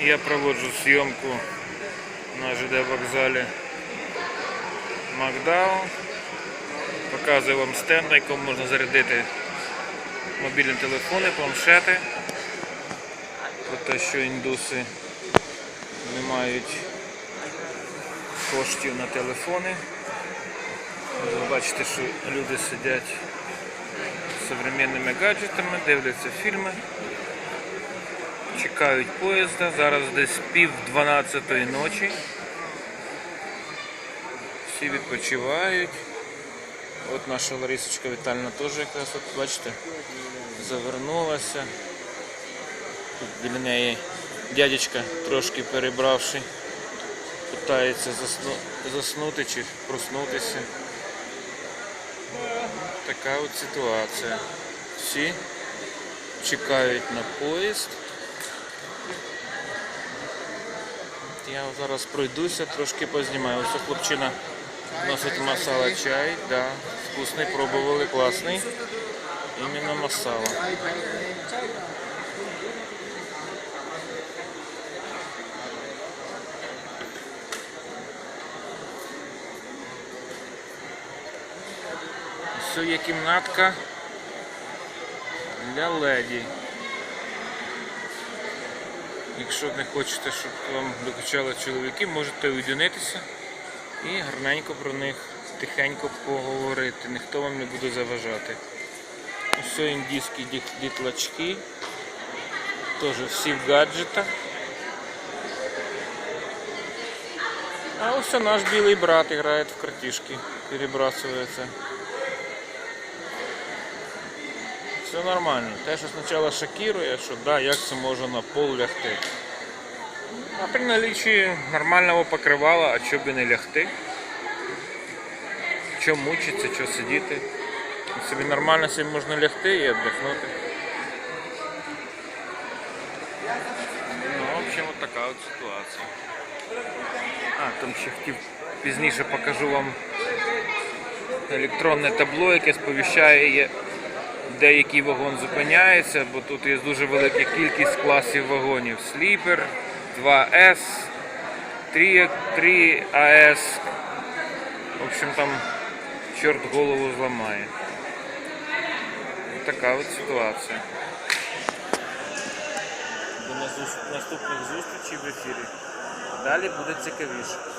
Я проводжу зйомку на ЖД вокзалі Макдау. Показую вам стенд, на якому можна зарядити мобільні телефони, планшети. Про те, що індуси не мають коштів на телефони. Ви бачите, що люди сидять з сучасними гаджетами, дивляться фільми, чекають поїзда. Зараз десь пів дванадцятої ночі. Всі відпочивають. От наша Ларисочка Вітальна теж якраз от бачите, завернулася. Тут біля неї дядечка трошки перебравши, питається засну... заснути чи проснутися. Така от ситуація. Всі чекають на поїзд. Я зараз пройдуся, трошки познімаю. Ось хлопчина носить масала чай, да, вкусний, пробували, класний. Іменно масала. Все є кімнатка для леді. Якщо не хочете, щоб вам докучали чоловіки, можете уєдинитися і гарненько про них тихенько поговорити. Ніхто вам не буде заважати. Ось індійські дітлачки. Теж всі в гаджетах. А ось наш білий брат грає в картишки, перебрасується. Все нормально. Те, що спочатку шокирує, що да, як це може на пол лягти. А при наличии нормального покривала, а чого б і не лягти? Що мучиться, що сидіти? Собі нормально собі можна лягти і віддохнути. Ну, в общем, от така от ситуація. А, там ще хотів пізніше покажу вам електронне табло, яке сповіщає, є- де вагон зупиняється, бо тут є дуже велика кількість класів вагонів. Сліпер, 2С, 3, 3АС. В общем, там чорт голову зламає. Така от ситуація. До наступних зустрічей в ефірі. Далі буде цікавіше.